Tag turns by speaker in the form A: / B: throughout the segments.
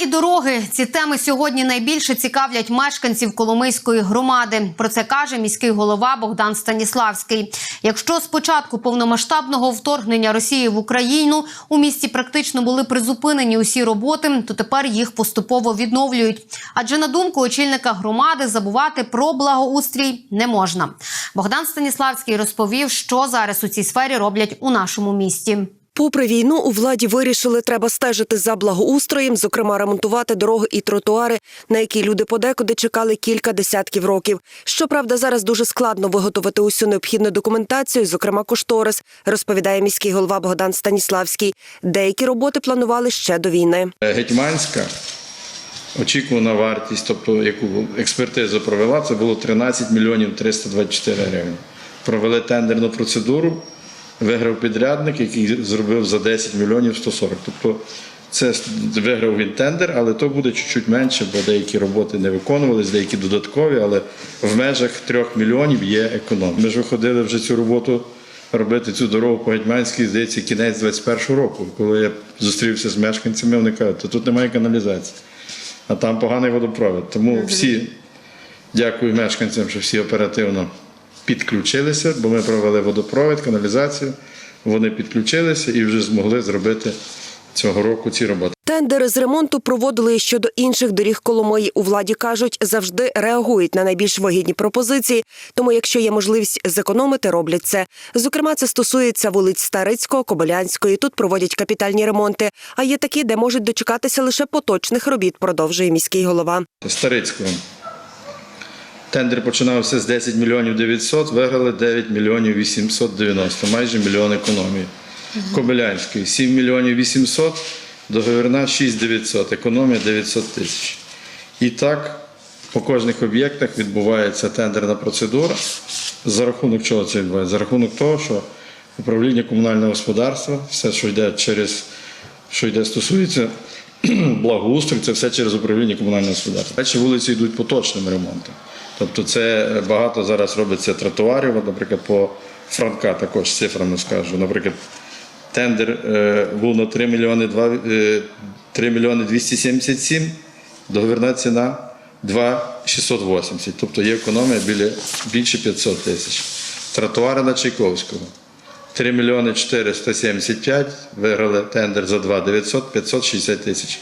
A: і дороги ці теми сьогодні найбільше цікавлять мешканців Коломийської громади. Про це каже міський голова Богдан Станіславський. Якщо з початку повномасштабного вторгнення Росії в Україну у місті практично були призупинені усі роботи, то тепер їх поступово відновлюють. Адже на думку очільника громади забувати про благоустрій не можна. Богдан Станіславський розповів, що зараз у цій сфері роблять у нашому місті.
B: Попри війну, у владі вирішили, треба стежити за благоустроєм, зокрема ремонтувати дороги і тротуари, на які люди подекуди чекали кілька десятків років. Щоправда, зараз дуже складно виготовити усю необхідну документацію, зокрема кошторис, розповідає міський голова Богдан Станіславський. Деякі роботи планували ще до війни.
C: Гетьманська очікувана вартість, тобто яку експертиза провела, це було 13 мільйонів 324 гривні. Провели тендерну процедуру, виграв підрядник, який зробив за 10 мільйонів 140. Тобто це виграв він тендер, але то буде чуть-чуть менше, бо деякі роботи не виконувалися, деякі додаткові, але в межах 3 мільйонів є економія. Ми ж виходили вже цю роботу робити цю дорогу по Гетьманській, здається, кінець 21-го року. Коли я зустрівся з мешканцями, вони кажуть, то тут немає каналізації, а там поганий водопровід. Тому всі дякую мешканцям, що всі оперативно підключилися, бо ми провели водопровід, каналізацію. Вони підключилися і вже змогли зробити цього року ці роботи.
B: Тендери з ремонту проводили і щодо інших доріг Коломиї. У владі кажуть, завжди реагують на найбільш вигідні пропозиції. Тому, якщо є можливість зекономити, роблять це. Зокрема, це стосується вулиць Старицького, Кобилянської. Тут проводять капітальні ремонти. А є такі, де можуть дочекатися лише поточних робіт, продовжує міський голова.
C: Старицького. Тендер починався з 10 мільйонів 900, виграли 9 мільйонів 890, майже мільйон економії. Кобилянської 7 мільйонів 800, договірна 6 900, економія 900 тисяч. І так по кожних об'єктах відбувається тендерна процедура. За рахунок чого це відбувається? За рахунок того, що управління комунального господарства, все, що йде через, що йде стосується благоустрою, це все через управління комунального господарства. Далі вулиці йдуть поточним ремонтом. Тобто це багато зараз робиться тротуарів, наприклад, по Франка також цифрами скажу. Наприклад, тендер був на 3 мільйони 2, е, 3 мільйони 277, договірна ціна 2 680. Тобто є економія біля, більше 500 тисяч. Тротуари на Чайковського. 3 мільйони 475, виграли тендер за 2 900, 560 тисяч.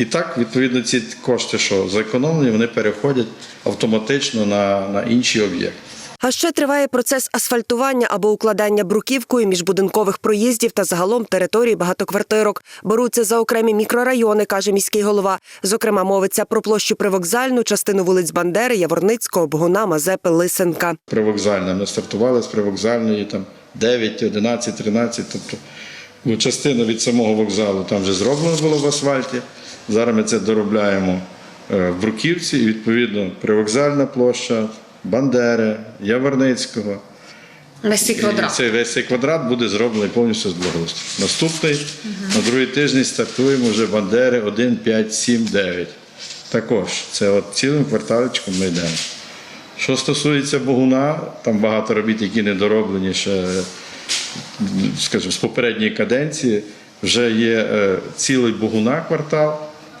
C: І так, відповідно, ці кошти, що зекономлені, вони переходять автоматично на, на інші об'єкти.
B: А ще триває процес асфальтування або укладання бруківкою міжбудинкових проїздів та загалом території багатоквартирок. Беруться за окремі мікрорайони, каже міський голова. Зокрема, мовиться про площу привокзальну, частину вулиць Бандери, Яворницького, Богуна, Мазепи, Лисенка.
C: Привокзальна. Ми стартували з привокзальної там 9, 11, 13. Тобто ну, частина від самого вокзалу там вже зроблено було в асфальті. Зараз ми це доробляємо е, в Бруківці, і відповідно привокзальна площа, Бандери, Яворницького.
A: Весь цей
C: І цей весь цей квадрат буде зроблений повністю з благоустрою. Наступний на другий тиждень стартуємо вже Бандери 1, 5, 7, 9. Також це от цілим кварталечком ми йдемо. Що стосується Богуна, там багато робіт, які не дороблені ще, скажімо, з попередньої каденції. Вже є е, цілий Богуна квартал,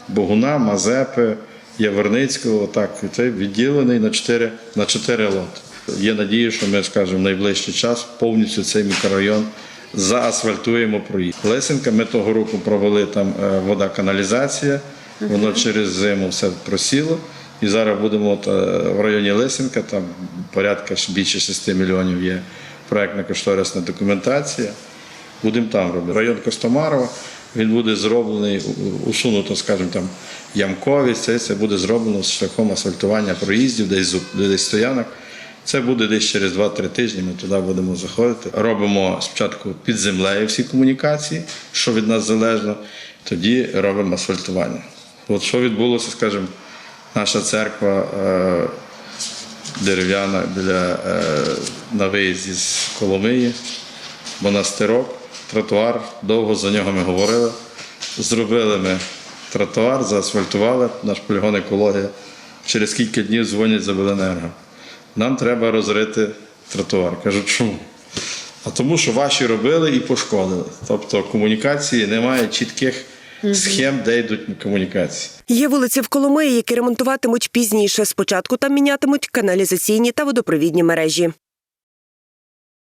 C: Богуна, Мазепи, Яворницького. Так, це відділений на 4, на 4 лоти. Є надія, що ми, скажімо, в найближчий час повністю цей мікрорайон заасфальтуємо проїзд. Лисенка ми того року провели там е, вода, каналізація, воно через зиму все просіло. І зараз будемо от, е, в районі Лисенка, там порядка більше 6 мільйонів є проєктна кошторисна документація. Будемо там робити. Район Костомарова, він буде зроблений, усунуто, скажімо, там ямковість, це, це буде зроблено шляхом асфальтування проїздів, десь, десь стоянок. Це буде десь через 2-3 тижні, ми туди будемо заходити. Робимо спочатку під землею всі комунікації, що від нас залежно, тоді робимо асфальтування. От що відбулося, скажімо, наша церква е, дерев'яна біля, е, на виїзді з Коломиї, монастирок, тротуар, довго за нього ми говорили. Зробили ми тротуар, заасфальтували, наш полігон екологія. Через кілька днів дзвонять за Беленерго. Нам треба розрити тротуар. Кажуть, чому? А тому, що ваші робили і пошкодили. Тобто комунікації немає чітких схем, де йдуть комунікації.
B: Є вулиці в Коломиї, які ремонтуватимуть пізніше. Спочатку там мінятимуть каналізаційні та водопровідні мережі.